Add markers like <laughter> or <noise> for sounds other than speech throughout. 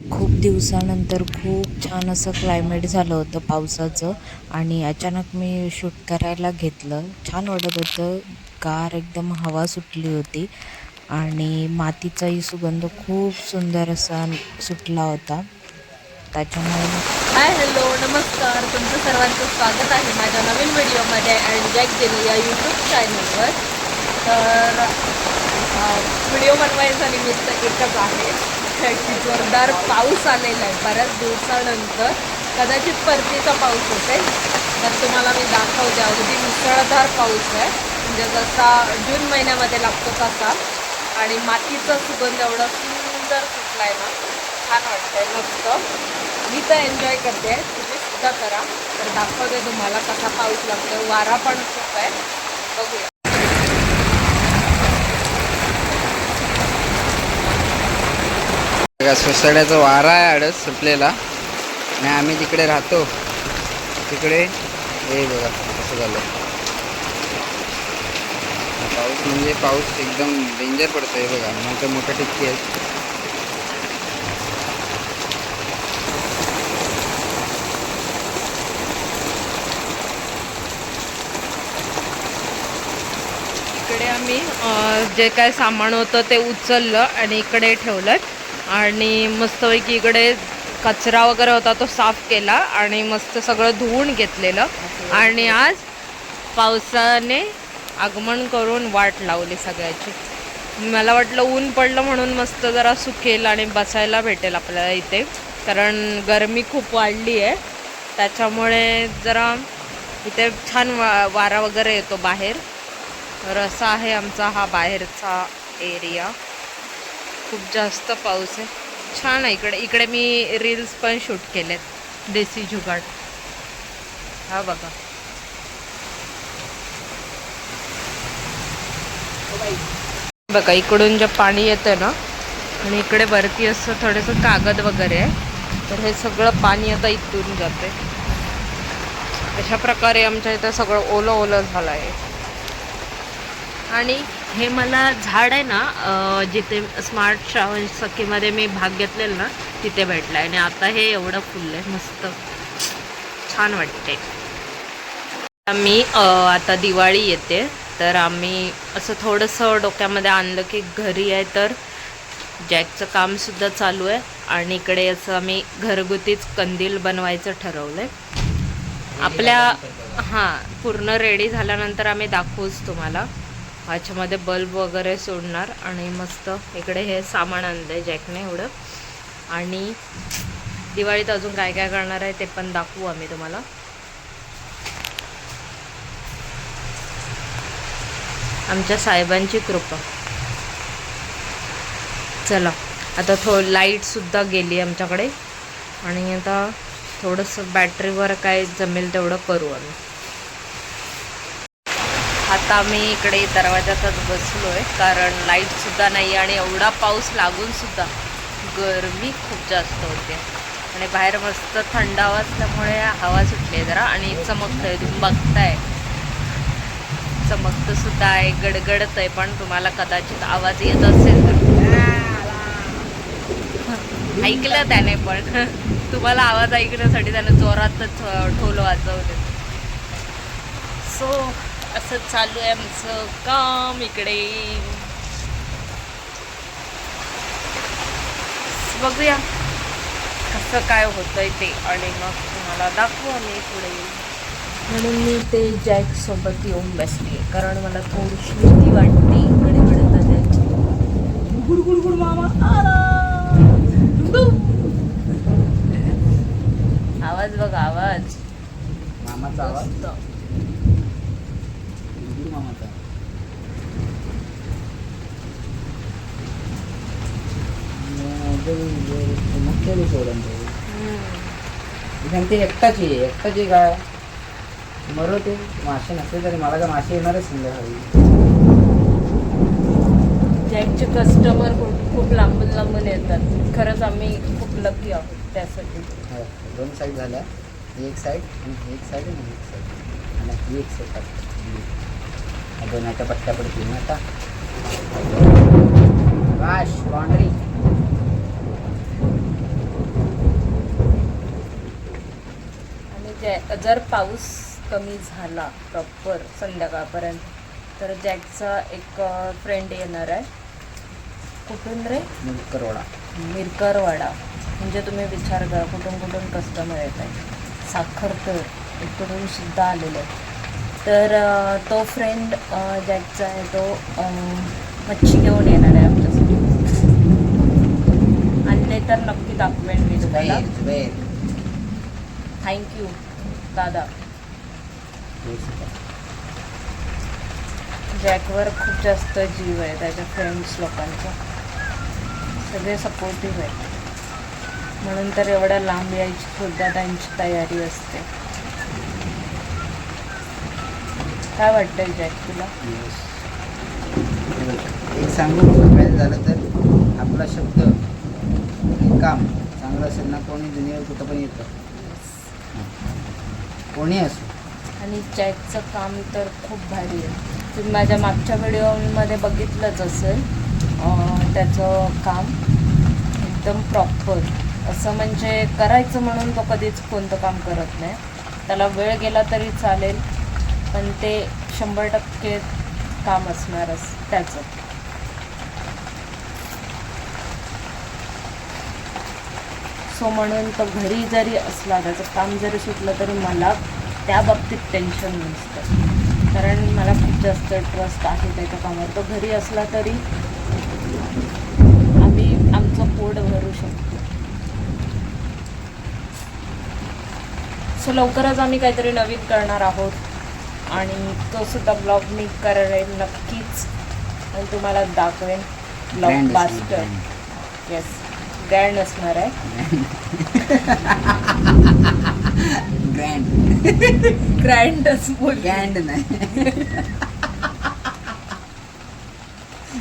खूप दिवसानंतर खूप छान असं क्लायमेट झालं होतं पावसाचं आणि अचानक मी शूट करायला घेतलं. छान वाटत होतं. गार एकदम हवा सुटली होती आणि मातीचाही सुगंध खूप सुंदर असा सुटला होता. त्याच्यामुळे हाय हॅलो नमस्कार. तुमचं सर्वांचं स्वागत आहे माझ्या नवीन व्हिडिओमध्ये अँड जॅक जेनी या यूट्यूब चॅनलवर तर व्हिडिओ बनवायचा निमित्त एकच आहे. की जोरदार पाऊस आलेला आहे. बऱ्याच दिवसानंतर कदाचित परतीचा पाऊस असेल तर तुम्हाला मी दाखवते. अगदी मुसळधार पाऊस आहे. म्हणजे जसा जून महिन्यामध्ये लागतो तसा. आणि मातीचा सुगंध एवढा सुंदर सुटला आहे ना छान वाटतंय मस्त. मी तर एन्जॉय करते. तुम्ही सुद्धा करा. तर दाखवते तुम्हाला कसा पाऊस लागतो वारा पण खूप आहे. बघूया. बघा वारा आहे आडच सुटलेला आणि आम्ही तिकडे राहतो. तिकडे हे बघा कसं झालं. पाऊस म्हणजे पाऊस एकदम डेंजर पडतोय बघा मोठे मोठे टिक्की आहेत इकडे आम्ही जे काय सामान होतं ते उचललं आणि इकडे ठेवलं. आणि मस्तपैकी इकडे कचरा वगैरे होता तो साफ केला आणि मस्त सगळं धुवून घेतलेलं. आणि आज पावसाने आगमन करून वाट लावली सगळ्याची. मला वाटलं ऊन पडलं म्हणून मस्त जरा सुकेल आणि बसायला भेटेल आपल्याला इथे. कारण गरमी खूप वाढली आहे. त्याच्यामुळे जरा इथे छान वा वारा वगैरे येतो बाहेर. तर असा आहे आमचा हा बाहेरचा एरिया. खूप जास्त पाऊस आहे. छान आहे इकडे. इकडे मी रील्स पण शूट केलेत. देसी जुगाड. हा बघा. बघा इकडून जे पाणी येतं ना आणि इकडे वरती असं थोडंसं कागद वगैरे आहे तर हे सगळं पाणी आता इथून जाते अशा प्रकारे आमच्या इथं सगळं ओलं ओलं झालं आहे. आणि हे मला झाड आहे ना जिथे स्मार्ट श्रावण सखीमध्ये मी भाग घेतलेला ना तिथे भेटलं आहे आणि आता हे एवढं फुललं आहे मस्त. छान वाटते आम्ही अं, आता दिवाळी येते. तर आम्ही असं थोडंसं डोक्यामध्ये आणलं की घरी आहे तर जॅकचं कामसुद्धा चालू आहे. आणि इकडे असं आम्ही घरगुतीच कंदील बनवायचं ठरवलं आहे आपल्या हां पूर्ण रेडी झाल्यानंतर आम्ही दाखवूच तुम्हाला. ह्याच्यामध्ये बल्ब वगैरे सोडणार आणि मस्त इकडे हे सामान आणलं आहे जॅकने एवढं. आणि दिवाळीत अजून काय काय करणार आहे ते पण दाखवू आम्ही तुम्हाला. आमच्या साहेबांची कृपा. चला आता थो लाईटसुद्धा गेली आमच्याकडे. आणि आता थोडंसं बॅटरीवर काय जमेल तेवढं करू आम्ही. आता मी इकडे दरवाजातच बसलो आहे कारण लाईटसुद्धा नाही आणि एवढा पाऊस लागूनसुद्धा गरमी खूप जास्त होते. आणि बाहेर मस्त थंड असल्यामुळे हवा सुटली आहे जरा आणि चमकतं आहे तुम्ही बघताय. चमकतंसुद्धा आहे गडगडत आहे पण तुम्हाला कदाचित आवाज येत असेल तर. ऐकलं त्याने पण. तुम्हाला आवाज ऐकण्यासाठी त्याने जोरातच ढोल वाजवले. सो असं चालू आहे आमचं काम इकडे. बघूया कसं काय होतंय ते आणि मग तुम्हाला दाखवू आम्ही पुढे. म्हणून मी ते जॅक सोबत येऊन बसली कारण मला थोडीशी भीती वाटते. इकडे कडे जाण्याची गुड गुड गुड मामा. आवाज बघ आवाज. मामाचा आवाज मस्त गुरु मामाचा मुख्य सोडून ते एकटाची आहे एकटाची काय मरो ते मासे नसले तरी मला काय मासे येणारच संध्याकाळी जॅकचे कस्टमर खूप खूप लांबून लांबून येतात. खरंच आम्ही खूप लकी आहोत त्यासाठी. हो, दोन साईड झाल्या. एक साईड आणि एक साईड आणि एक साईड आणि ही एक साईड दोन आता पट्ट्या पडतील ना आता. वाश बाउंड्री जर पाऊस कमी झाला प्रॉपर संध्याकाळपर्यंत तर जॅकचा एक फ्रेंड येणार आहे. कुठून रे? करोडा मिरकरवाडा. म्हणजे तुम्ही विचार करा कुठून कुठून कस्टमर येत आहे साखर तर इकडून सुद्धा आलेले आहे. तर तो फ्रेंड जॅकचा आहे तो मच्छी घेऊन येणार आहे आमच्यासाठी. आणले तर नक्की दाखवेन मी तुम्हाला. थँक्यू दादा. जॅकवर खूप जास्त जीव आहे त्याच्या फ्रेंड्स लोकांचा. सगळे सपोर्टिव्ह आहेत. म्हणून तर एवढ्या लांब यायची सुद्धा त्यांची तयारी असते. काय वाटतंय जॅक तुला? एक सांगू सांगायचं झालं तर आपला शब्द काम चांगलं असेल ना कोणी दुनियेवर कुठं पण येतं. कोणी असो. आणि जॅकचं काम तर खूप भारी आहे. तुम्ही माझ्या मागच्या व्हिडिओमध्ये बघितलंच असेल त्याचं काम एकदम प्रॉपर असं म्हणजे करायचं म्हणून तो कधीच कोणतं काम करत नाही. त्याला वेळ गेला तरी चालेल पण ते शंभर टक्के काम असणारच त्याचं. सो म्हणून तो घरी जरी असला त्याचं काम जरी सुटलं तरी मला त्या बाबतीत टेन्शन नसतं. कारण मला खूप जास्त ट्रस्ट आहे त्याच्या कामावर. तो घरी असला तरी आम्ही आमचं पोट भरू शकतो. सो लवकरच आम्ही काहीतरी नवीन करणार आहोत आणि तो सुद्धा ब्लॉग मी करेन नक्कीच. आणि तुम्हाला दाखवेन ब्लॉग असेल, येस ग्रँड असणार आहे. ग्रँड. ग्रँडच बोल ग्रँड नाही.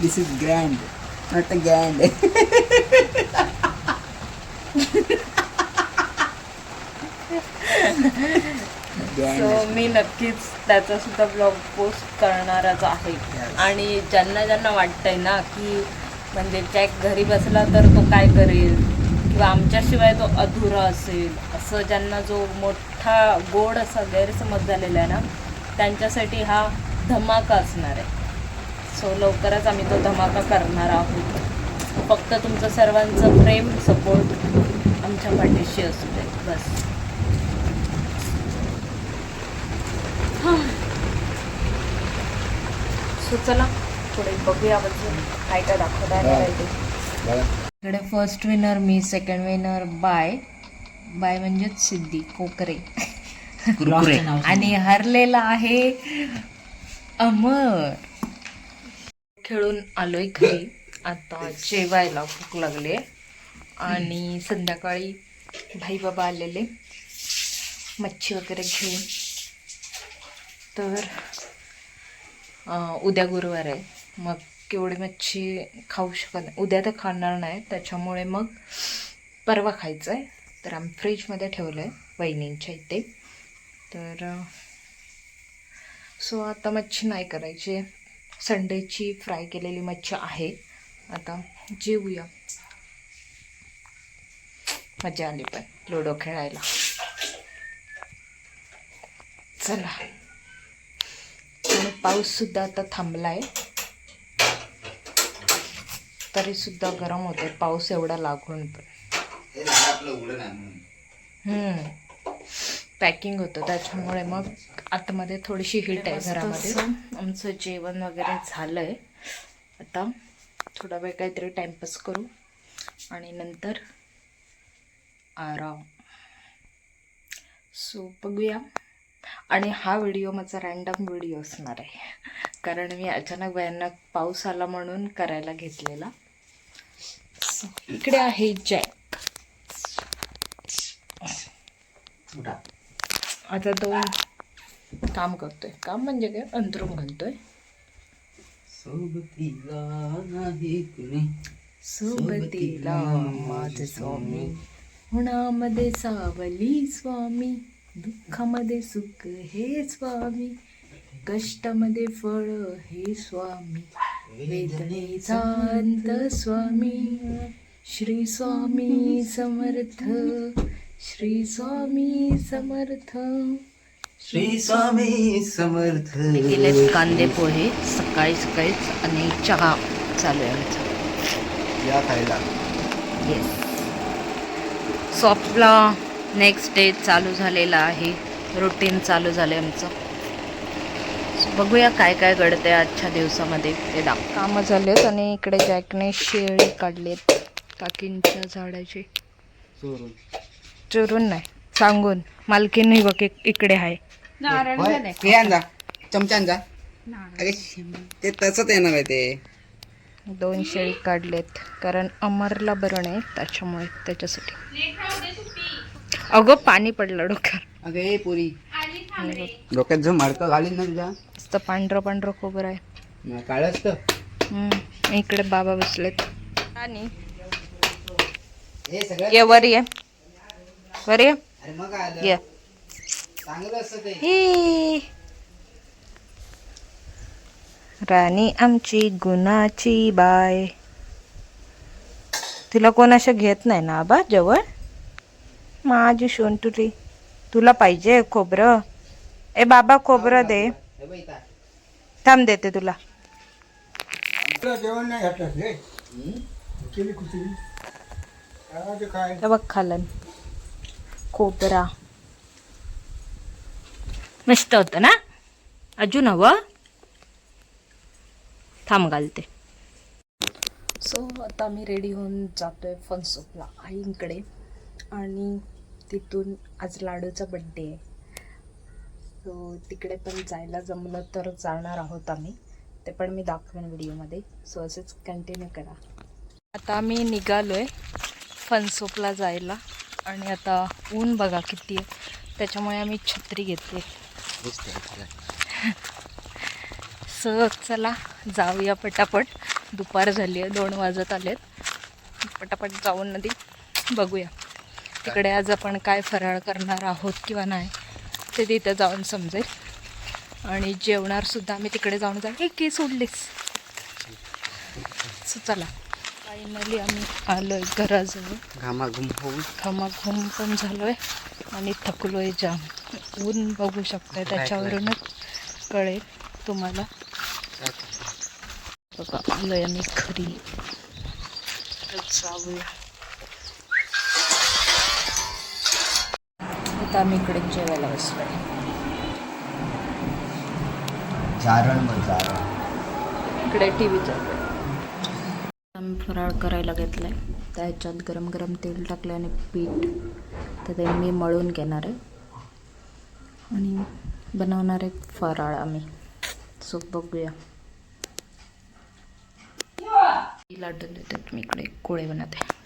This is grand not a grand so मी नक्कीच त्याचा सुद्धा ब्लॉग पोस्ट करणारच आहे. आणि ज्यांना ज्यांना वाटतंय ना की म्हणजे जॅक घरी बसला तर तो काय करेल? किंवा आमच्याशिवाय तो अधुरा असेल? असं ज्यांना जो मोठा गोड असा गैरसमज झालेला आहे ना त्यांच्यासाठी हा धमाका असणार आहे. सो लवकरच आम्ही तो धमाका करणार आहोत. फक्त तुमचं सर्वांचं प्रेम सपोर्ट आमच्या पाठीशी असू दे. बस. सो चला. पुढे बघूया काय काय दाखवता इकडे फर्स्ट विनर मी सेकंड विनर बाय. बाय म्हणजेच सिद्धी कोकरे. आणि हरलेला आहे अमर. खेळून आलोय घरी. आता जेवायला भूक लागली आणि संध्याकाळी भाई बाबा आलेले. मच्छी वगैरे घेऊन. तर उद्या गुरुवार आहे. मग केवढी मच्छी खाऊ शकत नाही. उद्या तर खाणार नाही. त्याच्यामुळे मग परवा खायचं आहे तर आम्ही फ्रीजमध्ये ठेवलं आहे वहिनींच्या इथे. तर सो आता मच्छी नाही करायची. संडेची फ्राय केलेली मच्छी आहे. आता जेवूया. मजा आली पण लुडो खेळायला. चला. आणि पाऊस सुद्धा आता थांबला आहे सुद्धा गरम होते पाऊस एवढा लागून पण. पॅकिंग होतं. त्याच्यामुळे मग आतमध्ये थोडीशी हीट आहे घरामध्ये. आमचं जेवण वगैरे झालंय. आता थोडा वेळ काहीतरी टाइमपास करू. आणि नंतर आराम. सो बघूया. आणि हा व्हिडिओ माझा रॅन्डम व्हिडिओ असणार आहे. कारण मी अचानक भयानक पाऊस आला म्हणून करायला घेतलेला. इकडे आहे जॅक. आता तो काम करतोय. काम म्हणजे काय? अंतरून घालतोय. सोबतीला नाही कुणी. सोबतीला माझे स्वामी. उन्हामध्ये सावली स्वामी. दुःखामध्ये सुख हे स्वामी. कष्टामध्ये फळ हे स्वामी. वेदनेचा अंत स्वामी श्री स्वामी समर्थ श्री स्वामी समर्थ. श्री स्वामी समर्थ. केलेत कांदे पोहे सकाळी सकाळीच आणि चहा चालू आहे आमचा. या खायला. येस सो आपला नेक्स्ट डे चालू झालेला आहे रुटीन चालू झालं आहे आमचं. बघूया काय काय घडतंय आजच्या दिवसामध्ये. ते दाख कामं झालेत आणि इकडे जॅकने शेळी काढलेत काकींच्या झाडाची. चोरून. चोरून नाही सांगून. मालकीने बघ इक- इकडे आहे. हे अरे ते तसंच येणार आहे ते. दोन शेळी काढलेत कारण अमरला बरं नाही त्याच्यामुळे त्याच्यासाठी. अगं पाणी पडलं डोक्यावर. अगं ए पुरी. डोक्यात जो मडकं घालीन ना तुझ्या. मस्त पांढरं पांढरं खोबरं आहे. काळ असतं. इकडे बाबा बसलेत. आणि ये वर ये. वर ये. राणी आमची गुणाची बाय. तुला कोण असं घेत नाही ना आबा जवळ? माझी शोंटुरी तुला पाहिजे खोबरं. ए बाबा खोबरं दे. थांब देते तुला. जेवण नाही घातलं बघ खालन. खोबरा. मस्त होतं ना? अजून हवं? थांब घालते. सो आता मी रेडी होऊन जातोय फनसोपला आईंकडे आणि तिथून आज लाडूचा बड्डे आहे. सो तिकडे पण जायला जमलं तर जाणार आहोत आम्ही. ते पण मी दाखवेन व्हिडिओमध्ये. सो असेच कंटिन्यू करा. आता आम्ही निघालोय फनसोपला जायला. आणि आता ऊन बघा किती आहे. त्याच्यामुळे आम्ही छत्री घेतली. <laughs> सो चला जाऊया पटापट. दुपार झाली आहे दोन वाजत आलेत. पटापट जाऊन नदी बघूया. तिकडे आज आपण काय फराळ करणार आहोत किंवा नाही. ते तिथं जाऊन समजेल. आणि जेवणार सुद्धा आम्ही तिकडे जाऊन जा एक की सोडलीस सो चला. फायनली आम्ही आलो आहे घराजवळ. घामाघूम होऊन. घमाघूम पण झालोय. आणि थकलोय जाम. ऊन बघू शकताय त्याच्यावरूनच कळेल तुम्हाला. बघा आलोय आम्ही घरी. जाऊया. आता आम्ही इकडे जेवायला बसलोय. जारण मग जारण इकडे टी व्ही चालू आम्ही फराळ करायला घेतलाय. त्याच्यात गरम गरम तेल टाकलं आणि पीठ. तर ते मी मळून घेणार आहे. आणि बनवणार आहे फराळ आम्ही. सो बघूया. लाटून देतात मी इकडे कोळे बनवते.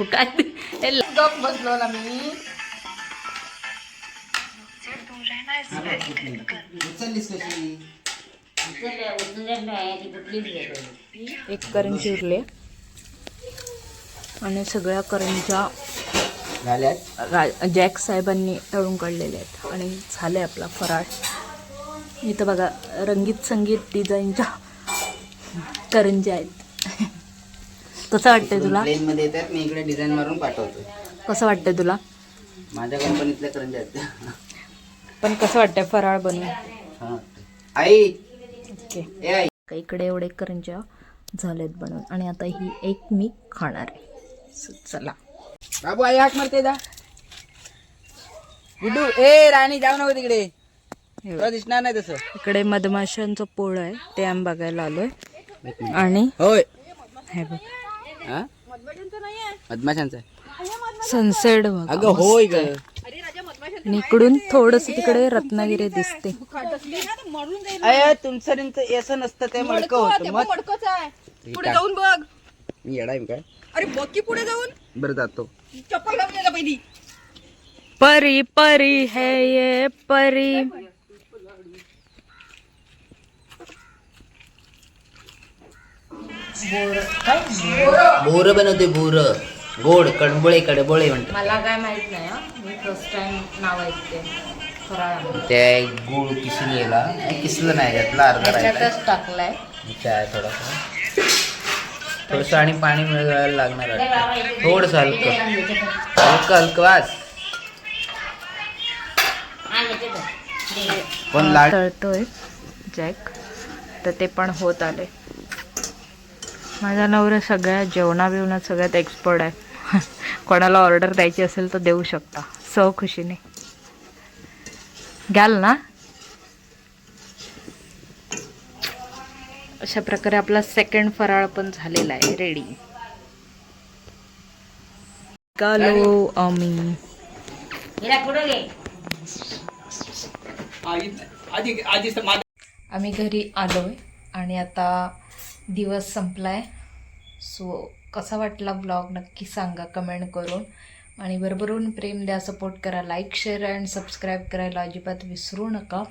हे एक करंजी उरली आणि सगळ्या करंजा जॅक साहेबांनी तळून काढलेले आहेत. आणि झाले आपला फराळ. इथं बघा रंगीत संगीत डिझाईनच्या करंज्या आहेत. कसं वाटतंय तुला? प्लेन मध्ये येतात मी इकडे डिझाईन मारून पाठवतो कसं वाटतंय तुला? माझ्या कंपनीतल्या आहेत. पण कसं वाटतंय फराळ बनवून? हा. आई! ओके. ए आई! इकडे एवढे करंज्या झालेत बनवून आणि आता ही एक मी खाणार आहे. चला. बाबू आई हाक मारते दा गुड्डू ए राणी जाऊ नको तिकडे. तुला दिसणार नाही तसं. इकडे मधमाशांचं पोळं आहे ते आम्ही बघायला आलोय. आणि होय. हे बघ. हा? मधमाशांचा सनसेट बघ. अगं होय ग. इकडून थोडस तिकडे रत्नागिरी दिसते. अय तुमचं नेमकं असं नसतं ते मडकं होतं. मग पुढे जाऊन बघ. मी येडा आहे काय? अरे बघ की पुढे जाऊन. बरं जातो. चप्पल जा पहिली. परी परी है ये परी. बोर बनवते बोर गोड कडबोळे कडबोळे म्हणतात मला काय माहीत नाही हं. मी फर्स्ट टाइम नाव ऐकते फराळ ते गुळ किसलेला नाही, किसलं नाही त्यातला अर्धा राहिला टाकलाय चहा थोडासा थोडंसं आणि पाणी मिळवायला लागणार वाटतं थोडंसं हलकं हलकं हलकं वास पण लाड तळतोय जॅक तर ते पण होत आले. माझा नवरा सगळ्या जेवणा बिवणात सगळ्यात एक्सपर्ट आहे. <laughs> कोणाला ऑर्डर द्यायची असेल तर देऊ शकता. सव खुशीने घ्याल ना? अशा प्रकारे आपला सेकंड फराळ पण झालेला आहे. रेडी कालो आम्ही. आम्ही घरी आलो आहे आणि आता दिवस संपलाय. सो कसा वाटला ब्लॉग नक्की सांगा कमेंट करून. आणि भरभरून प्रेम द्या सपोर्ट करा लाईक शेअर अँड सबस्क्राईब करायला अजिबात विसरू नका.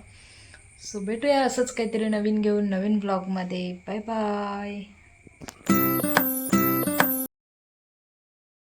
सो भेटूया असंच काहीतरी नवीन घेऊन नवीन ब्लॉगमध्ये बाय बाय